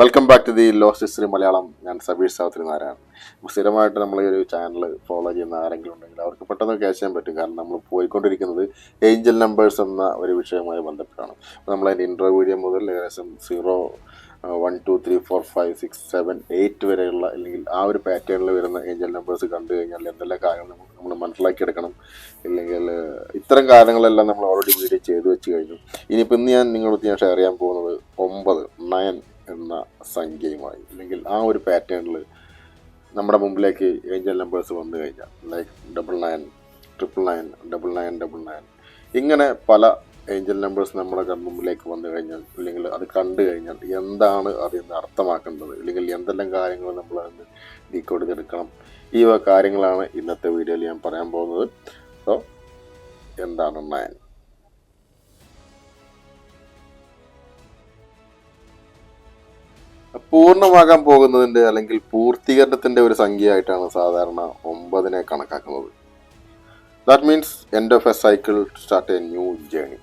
Welcome back to the lost history Malayalam. ഞാൻ സബീർ സാവത്രി നാരായണൻ. സ്ഥിരമായിട്ട് നമ്മൾ ഈ ഒരു ചാനൽ ഫോളോ ചെയ്യുന്ന ആരെങ്കിലും ഉണ്ടെങ്കിൽ അവർക്ക് പെട്ടെന്ന് ക്യാച്ച് ചെയ്യാൻ പറ്റും. കാരണം നമ്മൾ പോയിക്കൊണ്ടിരിക്കുന്നത് ഏഞ്ചൽ നമ്പേഴ്സ് എന്ന ഒരു വിഷയവുമായി ബന്ധപ്പെട്ടാണ്. നമ്മൾ അതിന്റെ ഇൻട്രോ വീഡിയോ മുതൽ ഏകദേശം zero one two three four five six seven eight വരെയുള്ള അല്ലെങ്കിൽ ആ ഒരു പാറ്റേണിൽ വരുന്ന ഏഞ്ചൽ നമ്പേഴ്സ് കണ്ടു കഴിഞ്ഞാൽ എന്തെല്ലാം കാര്യങ്ങൾ നമ്മൾ മനസ്സിലാക്കിയെടുക്കണം ഇല്ലെങ്കിൽ ഇത്തരം കാര്യങ്ങളെല്ലാം നമ്മൾ ഓൾറെഡി വീഡിയോ ചെയ്തു വെച്ച് കഴിഞ്ഞു. ഇനിയിപ്പോൾ ഇന്ന് ഞാൻ നിങ്ങളോട് ഞാൻ ഷെയർ ചെയ്യാൻ പോകുന്നത് ഒമ്പത് നയൻ എന്ന സംഖ്യയുമായി. അല്ലെങ്കിൽ ആ ഒരു പാറ്റേണിൽ നമ്മുടെ മുമ്പിലേക്ക് ഏഞ്ചൽ നമ്പേഴ്സ് വന്നു കഴിഞ്ഞാൽ like double nine triple nine double nine double nine ഇങ്ങനെ പല ഏഞ്ചൽ നമ്പേഴ്സ് നമ്മുടെ മുമ്പിലേക്ക് വന്നു കഴിഞ്ഞാൽ അല്ലെങ്കിൽ അത് കണ്ടു കഴിഞ്ഞാൽ എന്താണ് അതിൽ നിന്ന് അർത്ഥമാക്കേണ്ടത് അല്ലെങ്കിൽ എന്തെല്ലാം കാര്യങ്ങൾ നമ്മൾ അതിന് ഡീകോഡ് ചെയ്തെടുക്കണം ഈ കാര്യങ്ങളാണ് ഇന്നത്തെ വീഡിയോയിൽ ഞാൻ പറയാൻ പോകുന്നത്. സോ എന്താണ് നയൻ? പൂർണമാകാൻ പോകുന്നതിന്റെ അല്ലെങ്കിൽ പൂർത്തീകരണത്തിന്റെ ഒരു സംഖ്യയായിട്ടാണ് സാധാരണ ഒമ്പതിനെ കണക്കാക്കുന്നത്. That means end of a cycle start a new journey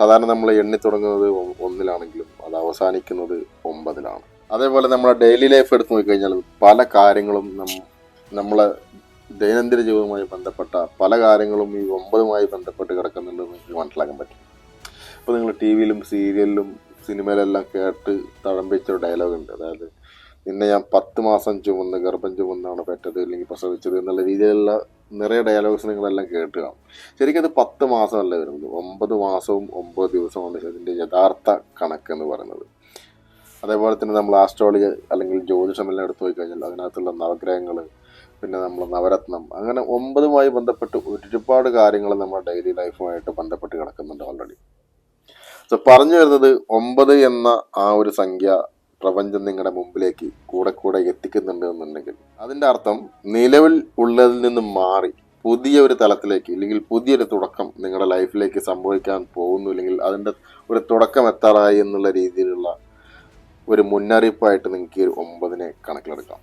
സാധാരണ നമ്മൾ എണ്ണി തുടങ്ങുന്നത് ഒന്നിലാണെങ്കിലും അത് അവസാനിക്കുന്നത് ഒമ്പതിലാണ്. അതേപോലെ നമ്മുടെ ഡെയിലി ലൈഫ് എടുത്ത് നോക്കിക്കഴിഞ്ഞാൽ പല കാര്യങ്ങളും നമ്മളെ ദൈനംദിന ജീവിതവുമായി ബന്ധപ്പെട്ട പല കാര്യങ്ങളും ഈ ഒമ്പതുമായി ബന്ധപ്പെട്ട് കിടക്കുന്നുണ്ടെന്ന് നിങ്ങൾക്ക് മനസ്സിലാക്കാൻ പറ്റും. അപ്പോൾ നിങ്ങൾ ടി വിയിലും സീരിയലിലും സിനിമയിലെല്ലാം കേട്ട് തഴമ്പിച്ച ഒരു ഡയലോഗ് ഉണ്ട്. അതായത് നിന്നെ ഞാൻ പത്ത് മാസം ചുമന്ന് ഗർഭം ചുമന്നാണ് പെറ്റത് അല്ലെങ്കിൽ പ്രസവിച്ചത് എന്നുള്ള രീതിയിലുള്ള നിറയെ ഡയലോഗ്സ് നിങ്ങളെല്ലാം കേട്ട് കാണും. ശരിക്കും അത് പത്ത് മാസമല്ല വരുന്നത്? ഒമ്പത് മാസവും ഒമ്പത് ദിവസമാണ് ഇതിന്റെ യഥാർത്ഥ കണക്ക് എന്ന് പറയുന്നത്. അതേപോലെ തന്നെ നമ്മൾ ആസ്ട്രോളജി അല്ലെങ്കിൽ ജ്യോതിഷമെല്ലാം എടുത്തു പോയി കഴിഞ്ഞാൽ അതിനകത്തുള്ള നവഗ്രഹങ്ങൾ പിന്നെ നമ്മൾ നവരത്നം അങ്ങനെ ഒമ്പതുമായി ബന്ധപ്പെട്ട് ഒരുപാട് കാര്യങ്ങൾ നമ്മുടെ ഡെയിലി ലൈഫുമായിട്ട് ബന്ധപ്പെട്ട് കിടക്കുന്നുണ്ട് ഓൾറെഡി സോ പറഞ്ഞു വരുന്നത് ഒമ്പത് എന്ന ആ ഒരു സംഖ്യ പ്രപഞ്ചം നിങ്ങളുടെ മുമ്പിലേക്ക് കൂടെ കൂടെ എത്തിക്കുന്നുണ്ട് എന്നുണ്ടെങ്കിൽ. അതിന്റെ അർത്ഥം നിലവിൽ ഉള്ളതിൽ നിന്ന് മാറി പുതിയ ഒരു തലത്തിലേക്ക് അല്ലെങ്കിൽ പുതിയൊരു തുടക്കം നിങ്ങളുടെ ലൈഫിലേക്ക് സംഭവിക്കാൻ പോകുന്നു അല്ലെങ്കിൽ അതിന്റെ ഒരു തുടക്കം എത്താറായി എന്നുള്ള രീതിയിലുള്ള ഒരു മുന്നറിയിപ്പായിട്ട് നിങ്ങൾക്ക് ഈ ഒമ്പതിനെ കണക്കിലെടുക്കാം.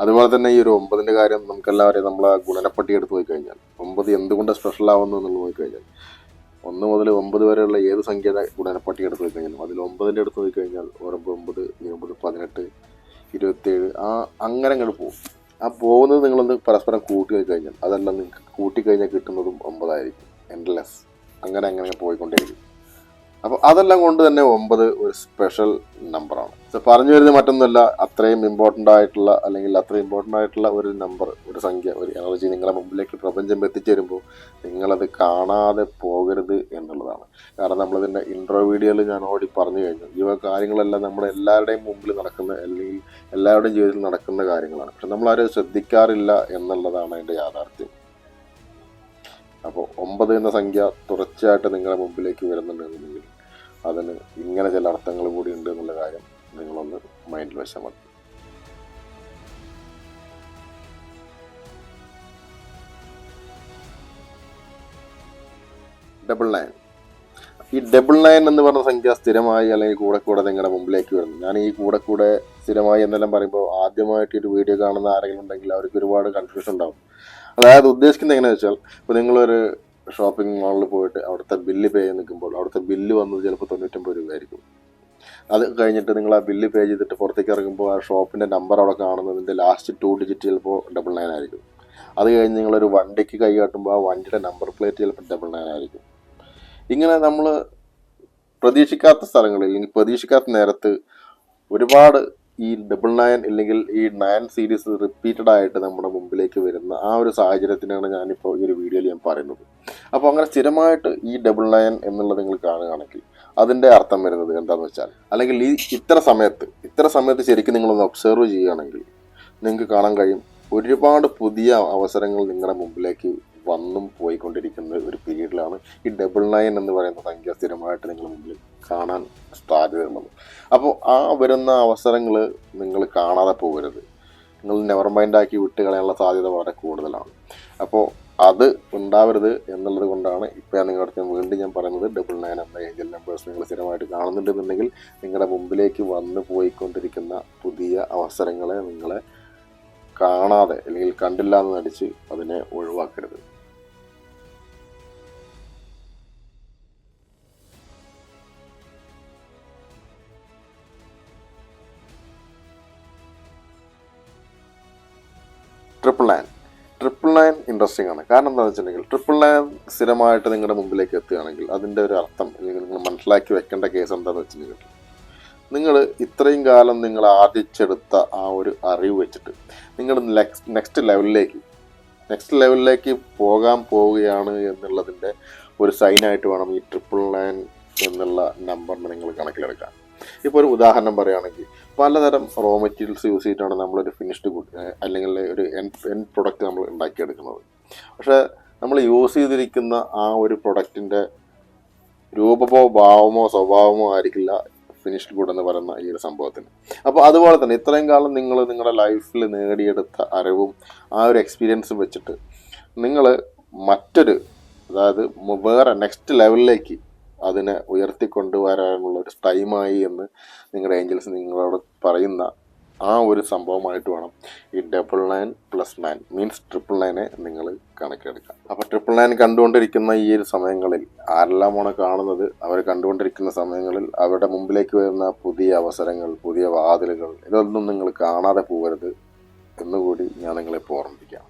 അതുപോലെ തന്നെ ഈ ഒരു ഒമ്പതിന്റെ കാര്യം നമുക്കെല്ലാവരെയും നമ്മൾ ഗുണനപ്പട്ടി എടുത്ത് പോയി കഴിഞ്ഞാൽ ഒമ്പത് എന്തുകൊണ്ട് സ്പെഷ്യൽ ആവുന്നു എന്നുള്ളത് പോയി കഴിഞ്ഞാൽ ഒന്ന് മുതൽ ഒമ്പത് വരെയുള്ള ഏത് സംഖ്യയുടെ ഗുണനപ്പട്ടിക എടുത്ത് നോക്കി അതിൽ ഒമ്പതിന്റെ എടുത്ത് നോക്കി കഴിഞ്ഞാൽ ഒരമ്പത് ഒമ്പത് ഇരുപത് പതിനെട്ട് ഇരുപത്തേഴ് ആ അങ്ങനെ അങ്ങോട്ട് പോകും ആ പോകുന്നത് നിങ്ങളൊന്ന് പരസ്പരം കൂട്ടി നോക്കി കഴിഞ്ഞാൽ അതെല്ലാം നിങ്ങൾക്ക് കൂട്ടിക്കഴിഞ്ഞാൽ കിട്ടുന്നതും ഒമ്പതായിരിക്കും. എൻഡ്ലെസ് അങ്ങനെ അങ്ങനെ പോയിക്കൊണ്ടേയിരിക്കും. അപ്പോൾ അതെല്ലാം കൊണ്ട് തന്നെ ഒമ്പത് ഒരു സ്പെഷ്യൽ നമ്പറാണ് പറഞ്ഞു വരുന്നത് മറ്റൊന്നുമല്ല അത്രയും ഇമ്പോർട്ടന്റ് ആയിട്ടുള്ള അല്ലെങ്കിൽ അത്രയും ഇമ്പോർട്ടന്റ് ആയിട്ടുള്ള ഒരു നമ്പർ ഒരു സംഖ്യ ഒരു എനർജി നിങ്ങളുടെ മുമ്പിലേക്ക് പ്രപഞ്ചം എത്തിച്ചേരുമ്പോൾ നിങ്ങളത് കാണാതെ പോകരുത് എന്നുള്ളതാണ്. കാരണം നമ്മളിതിന്റെ ഇൻട്രോ വീഡിയോയിൽ ഞാൻ ഓടി പറഞ്ഞു കഴിഞ്ഞു. ഈ കാര്യങ്ങളെല്ലാം നമ്മുടെ എല്ലാവരുടെയും മുമ്പിൽ നടക്കുന്ന അല്ലെങ്കിൽ എല്ലാവരുടെയും ജീവിതത്തിൽ നടക്കുന്ന കാര്യങ്ങളാണ്. പക്ഷെ നമ്മളാരും ശ്രദ്ധിക്കാറില്ല എന്നുള്ളതാണ് അതിന്റെ യാഥാർത്ഥ്യം. അപ്പോൾ ഒമ്പത് എന്ന സംഖ്യ തുടർച്ചയായിട്ട് നിങ്ങളുടെ മുമ്പിലേക്ക് വരുന്നുണ്ടെന്നുണ്ടെങ്കിൽ അതിന് ഇങ്ങനെ ചില അർത്ഥങ്ങൾ കൂടി ഉണ്ട് എന്നുള്ള കാര്യം നിങ്ങളൊന്ന് മൈൻഡിൽ വെച്ചാൽ ഡബിൾ നയൻ ഈ ഡബിൾ നയൻ എന്ന് പറഞ്ഞ സംഖ്യ സ്ഥിരമായി അല്ലെങ്കിൽ കൂടെ കൂടെ നിങ്ങളുടെ മുമ്പിലേക്ക് വരുന്നു. ഞാൻ ഈ കൂടെ കൂടെ സ്ഥിരമായി എന്നെല്ലാം പറയുമ്പോൾ ആദ്യമായിട്ട് ഒരു വീഡിയോ കാണുന്ന ആരെങ്കിലും ഉണ്ടെങ്കിൽ അവർക്ക് ഒരുപാട് കൺഫ്യൂഷൻ ഉണ്ടാവും. അതായത് ഉദ്ദേശിക്കുന്നത് എങ്ങനെയാണെന്ന് വെച്ചാൽ ഇപ്പോൾ നിങ്ങളൊരു ഷോപ്പിംഗ് മാളിൽ പോയിട്ട് അവിടുത്തെ ബില്ല് പേ ചെയ്ത് നിൽക്കുമ്പോൾ അവിടുത്തെ ബില്ല് വന്നത് ചിലപ്പോൾ തൊണ്ണൂറ്റൊമ്പത് രൂപയായിരിക്കും. അത് കഴിഞ്ഞിട്ട് നിങ്ങൾ ആ ബില്ല് പേ ചെയ്തിട്ട് പുറത്തേക്ക് ഇറങ്ങുമ്പോൾ ആ ഷോപ്പിന്റെ നമ്പർ അവിടെ കാണുന്നതിന്റെ ലാസ്റ്റ് ടു ഡിജിറ്റ് ചിലപ്പോൾ ഡബിൾ നയൻ ആയിരിക്കും. അത് കഴിഞ്ഞ് നിങ്ങളൊരു വണ്ടിക്ക് കൈ കാട്ടുമ്പോൾ ആ വണ്ടിയുടെ നമ്പർ പ്ലേറ്റ് ചിലപ്പോൾ ഡബിൾ നയൻ ആയിരിക്കും. ഇങ്ങനെ നമ്മൾ പ്രതീക്ഷിക്കാത്ത സ്ഥലങ്ങളിൽ അല്ലെങ്കിൽ പ്രതീക്ഷിക്കാത്ത നേരത്ത് ഒരുപാട് ഈ ഡബിൾ നയൻ ഇല്ലെങ്കിൽ ഈ നയൻ സീരീസ് റിപ്പീറ്റഡ് ആയിട്ട് നമ്മുടെ മുമ്പിലേക്ക് വരുന്ന ആ ഒരു സാഹചര്യത്തിനാണ് ഞാനിപ്പോൾ ഈ ഒരു വീഡിയോയിൽ ഞാൻ പറയുന്നത്. അപ്പോൾ അങ്ങനെ സ്ഥിരമായിട്ട് ഈ ഡബിൾ നയൻ എന്നുള്ളത് നിങ്ങൾ കാണുകയാണെങ്കിൽ അതിന്റെ അർത്ഥം വരുന്നത് എന്താണെന്ന് വെച്ചാൽ അല്ലെങ്കിൽ ഈ ഇത്ര സമയത്ത് ഇത്ര സമയത്ത് ശരിക്കും നിങ്ങളൊന്ന് ഒബ്സർവ് ചെയ്യുകയാണെങ്കിൽ നിങ്ങൾക്ക് കാണാൻ കഴിയും ഒരുപാട് പുതിയ അവസരങ്ങൾ നിങ്ങളുടെ മുമ്പിലേക്ക് വന്നും പോയിക്കൊണ്ടിരിക്കുന്ന ഒരു പീരീഡിലാണ് ഈ ഡബിൾ നയൻ എന്ന് പറയുന്ന സംഖ്യ സ്ഥിരമായിട്ട് നിങ്ങൾ മുമ്പിൽ കാണാൻ സാധ്യതയുള്ളത്. അപ്പോൾ ആ വരുന്ന അവസരങ്ങൾ നിങ്ങൾ കാണാതെ പോകരുത്. നിങ്ങൾ നെവർ മൈൻഡാക്കി വിട്ട് കളയാനുള്ള സാധ്യത വളരെ കൂടുതലാണ്. അപ്പോൾ അത് ഉണ്ടാവരുത് എന്നുള്ളത് കൊണ്ടാണ് ഇപ്പോൾ ഞാൻ നിങ്ങളുടെ വീണ്ടും ഞാൻ പറയുന്നത് ഡബിൾ നയൻ എന്ന ഏഞ്ചൽ നമ്പേഴ്സ് നിങ്ങൾ സ്ഥിരമായിട്ട് കാണുന്നുണ്ടെന്നുണ്ടെങ്കിൽ നിങ്ങളുടെ മുമ്പിലേക്ക് വന്നു പോയിക്കൊണ്ടിരിക്കുന്ന പുതിയ അവസരങ്ങളെ നിങ്ങളെ കാണാതെ അല്ലെങ്കിൽ കണ്ടില്ല എന്ന് നടിച്ച് അതിനെ ഒഴിവാക്കരുത്. Triple nine triple nine interesting ആണ്. കാരണം എന്താണെന്ന് വെച്ചിട്ടുണ്ടെങ്കിൽ ട്രിപ്പിൾ നയൻ സ്ഥിരമായിട്ട് നിങ്ങളുടെ മുമ്പിലേക്ക് എത്തുകയാണെങ്കിൽ അതിന്റെ ഒരു അർത്ഥം അല്ലെങ്കിൽ നിങ്ങൾ മനസ്സിലാക്കി വെക്കേണ്ട കേസ് എന്താണെന്ന് വെച്ചിട്ടുണ്ടെങ്കിൽ നിങ്ങൾ ഇത്രയും കാലം നിങ്ങൾ ആർജിച്ചെടുത്ത ആ ഒരു അറിവ് വെച്ചിട്ട് നിങ്ങൾ നെക്സ്റ്റ് ലെവലിലേക്ക് നെക്സ്റ്റ് ലെവലിലേക്ക് പോകാൻ പോവുകയാണ് എന്നുള്ളതിന്റെ ഒരു സൈനായിട്ട് വേണം ഈ ട്രിപ്പിൾ നയൻ എന്നുള്ള നമ്പറിനെ നിങ്ങൾ കണക്കിലെടുക്കാൻ. ഇപ്പോൾ ഒരു ഉദാഹരണം പറയുകയാണെങ്കിൽ പലതരം റോ മെറ്റീരിയൽസ് യൂസ് ചെയ്തിട്ടാണ് നമ്മളൊരു ഫിനിഷ്ഡ് ഗുഡ് അല്ലെങ്കിൽ ഒരു എൻ എൻ പ്രൊഡക്റ്റ് നമ്മൾ ഉണ്ടാക്കിയെടുക്കുന്നത്. പക്ഷേ നമ്മൾ യൂസ് ചെയ്തിരിക്കുന്ന ആ ഒരു പ്രൊഡക്റ്റിന്റെ രൂപമോ ഭാവമോ സ്വഭാവമോ ആയിരിക്കില്ല ഫിനിഷ്ഡ് ഗുഡ് എന്ന് പറയുന്ന ഈ ഒരു സംഭവത്തിന്. അപ്പോൾ അതുപോലെ തന്നെ ഇത്രയും കാലം നിങ്ങൾ നിങ്ങളുടെ ലൈഫിൽ നേടിയെടുത്ത അറിവും ആ ഒരു എക്സ്പീരിയൻസും വെച്ചിട്ട് നിങ്ങൾ മറ്റൊരു അതായത് വേറെ നെക്സ്റ്റ് ലെവലിലേക്ക് അതിനെ ഉയർത്തിക്കൊണ്ടുവരാനുള്ള ഒരു ടൈമായി എന്ന് നിങ്ങളുടെ ഏഞ്ചൽസ് നിങ്ങളോട് പറയുന്ന ആ ഒരു സംഭവമായിട്ട് വേണം ഈ double nine plus nine means triple നയനെ നിങ്ങൾ കണക്കെടുക്കാം അപ്പോൾ ട്രിപ്പിൾ നയൻ കണ്ടുകൊണ്ടിരിക്കുന്ന ഈ ഒരു സമയങ്ങളിൽ ആരെല്ലാമാണ് കാണുന്നത്? അവർ കണ്ടുകൊണ്ടിരിക്കുന്ന സമയങ്ങളിൽ അവരുടെ മുമ്പിലേക്ക് വരുന്ന പുതിയ അവസരങ്ങൾ പുതിയ വാതിലുകൾ ഇതൊന്നും നിങ്ങൾ കാണാതെ പോകരുത് എന്നുകൂടി ഞാൻ നിങ്ങളെ ഓർമ്മിപ്പിക്കാം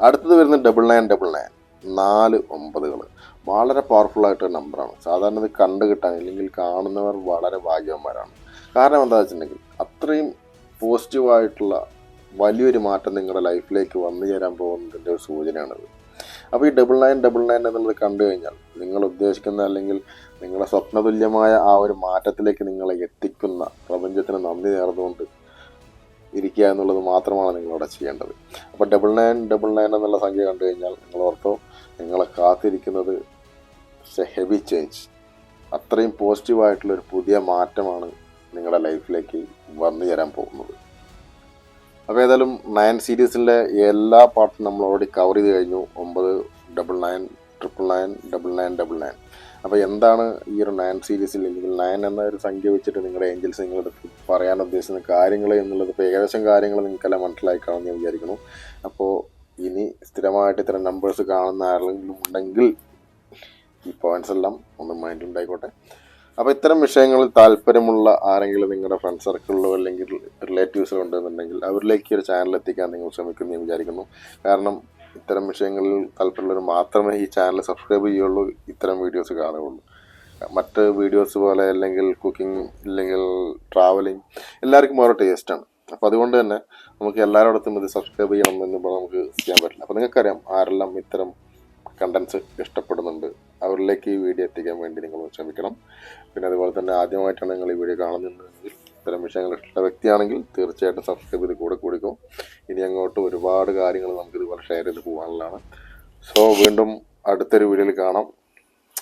അടുത്തത് വരുന്നത് ഡബിൾ നയൻ ഡബിൾ നയൻ നാല് ഒമ്പതുകൾ. വളരെ പവർഫുൾ ആയിട്ടൊരു നമ്പറാണ് സാധാരണ ഇത് കണ്ടു കിട്ടാൻ ഇല്ലെങ്കിൽ കാണുന്നവർ വളരെ ഭാഗ്യവന്മാരാണ്. കാരണം എന്താ വെച്ചിട്ടുണ്ടെങ്കിൽ അത്രയും പോസിറ്റീവായിട്ടുള്ള വലിയൊരു മാറ്റം നിങ്ങളുടെ ലൈഫിലേക്ക് വന്നു ചേരാൻ പോകുന്നതിന്റെ ഒരു സൂചനയാണിത്. അപ്പോൾ ഈ ഡബിൾ നയൻ ഡബിൾ നയൻ എന്നുള്ളത് കണ്ടു കഴിഞ്ഞാൽ നിങ്ങൾ ഉദ്ദേശിക്കുന്ന അല്ലെങ്കിൽ നിങ്ങളുടെ സ്വപ്നതുല്യമായ ആ ഒരു മാറ്റത്തിലേക്ക് നിങ്ങളെ എത്തിക്കുന്ന പ്രപഞ്ചത്തിന് നന്ദി നേർന്നുകൊണ്ട് ഇരിക്കുക എന്നുള്ളത് മാത്രമാണ് നിങ്ങളവിടെ ചെയ്യേണ്ടത്. അപ്പോൾ ഡബിൾ നയൻ ഡബിൾ നയൻ എന്നുള്ള സംഖ്യ കണ്ടു കഴിഞ്ഞാൽ നിങ്ങൾ ഓർത്തോ നിങ്ങളെ കാത്തിരിക്കുന്നത് ഹെവി ചേഞ്ച് അത്രയും പോസിറ്റീവായിട്ടുള്ള ഒരു പുതിയ മാറ്റമാണ് നിങ്ങളുടെ ലൈഫിലേക്ക് വന്നു ചേരാൻ പോകുന്നത്. അപ്പോൾ ഏതായാലും നയൻ സീരീസിന്റെ എല്ലാ പാർട്ടും നമ്മൾ ഓൾറെഡി കവർ ചെയ്ത് കഴിഞ്ഞു. ഒമ്പത് double nine triple nine double nine double nine അപ്പോൾ എന്താണ് ഈ ഒരു നയൻ സീരീസിൽ അല്ലെങ്കിൽ നയൻ എന്ന ഒരു സംഖ്യ വെച്ചിട്ട് നിങ്ങളുടെ ഏഞ്ചൽസ് നിങ്ങളുടെ അടുത്ത് പറയാൻ ഉദ്ദേശിക്കുന്ന കാര്യങ്ങൾ എന്നുള്ളത് ഇപ്പോൾ ഏകദേശം കാര്യങ്ങൾ നിങ്ങൾക്കെല്ലാം മനസ്സിലായി കാണുമെന്ന് ഞാൻ വിചാരിക്കുന്നു. അപ്പോൾ ഇനി സ്ഥിരമായിട്ട് ഇത്തരം നമ്പേഴ്സ് കാണുന്ന ആരെങ്കിലും ഉണ്ടെങ്കിൽ ഈ പോയിന്റ്സ് എല്ലാം ഒന്ന് മൈൻഡ് ഉണ്ടായിക്കോട്ടെ. അപ്പോൾ ഇത്തരം വിഷയങ്ങളിൽ താല്പര്യമുള്ള ആരെങ്കിലും നിങ്ങളുടെ ഫ്രണ്ട് സർക്കിളിലോ അല്ലെങ്കിൽ റിലേറ്റീവ്സിലോ ഉണ്ടെന്നുണ്ടെങ്കിൽ അവരിലേക്ക് ഒരു ചാനൽ എത്തിക്കാൻ നിങ്ങൾ ശ്രമിക്കുന്നു ഞാൻ വിചാരിക്കുന്നു. കാരണം ഇത്തരം വിഷയങ്ങളിൽ താല്പര്യമുള്ളവർ മാത്രമേ ഈ ചാനൽ സബ്സ്ക്രൈബ് ചെയ്യുള്ളൂ ഇത്തരം വീഡിയോസ് കാണുകയുള്ളൂ. മറ്റ് വീഡിയോസ് പോലെ അല്ലെങ്കിൽ കുക്കിംഗ് ഇല്ലെങ്കിൽ ട്രാവലിംഗ് എല്ലാവർക്കും ഓരോ ടേസ്റ്റാണ് അപ്പോൾ അതുകൊണ്ട് തന്നെ നമുക്ക് എല്ലാവരോടത്തും ഇത് സബ്സ്ക്രൈബ് ചെയ്യണം എന്ന് നമുക്ക് ചെയ്യാൻ പറ്റില്ല. അപ്പോൾ നിങ്ങൾക്കറിയാം ആരെല്ലാം ഇത്തരം കണ്ടൻസ് ഇഷ്ടപ്പെടുന്നുണ്ട് അവരിലേക്ക് ഈ വീഡിയോ എത്തിക്കാൻ വേണ്ടി നിങ്ങൾ ശ്രമിക്കണം. പിന്നെ അതുപോലെ തന്നെ ആദ്യമായിട്ടാണ് നിങ്ങൾ ഈ വീഡിയോ കാണുന്നതെങ്കിൽ ഇത്തരം വിഷയങ്ങൾ ഇഷ്ട വ്യക്തിയാണെങ്കിൽ തീർച്ചയായിട്ടും സബ്സ്ക്രൈബ് ചെയ്ത് കൂടെ കൂടിക്കും. ഇനി അങ്ങോട്ട് ഒരുപാട് കാര്യങ്ങൾ നമുക്ക് ഇതുപോലെ ഷെയർ ചെയ്ത് പോകാനുള്ളതാണ്. സോ വീണ്ടും അടുത്തൊരു വീഡിയോയിൽ കാണാം.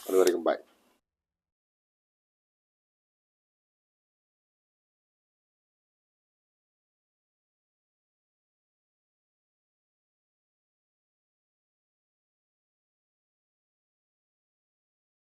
അതുവരെയും ബൈ